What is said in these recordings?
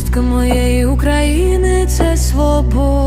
Частка моєї України це свобода.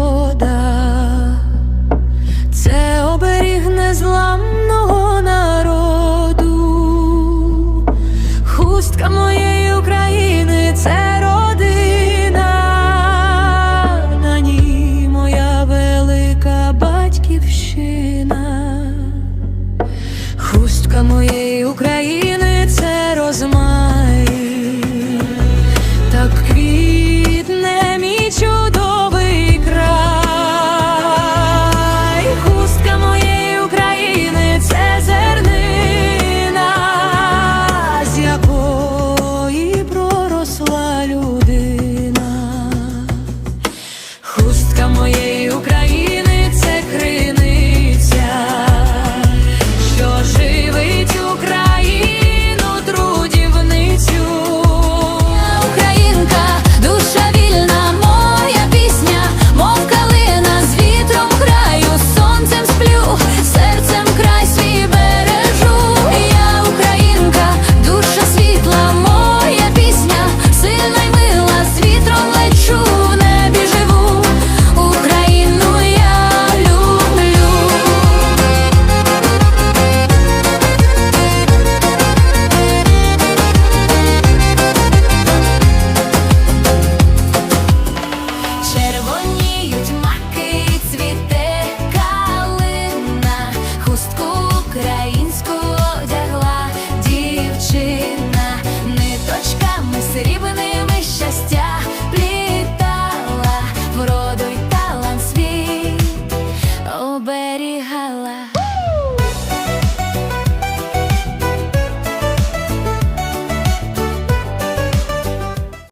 nuestro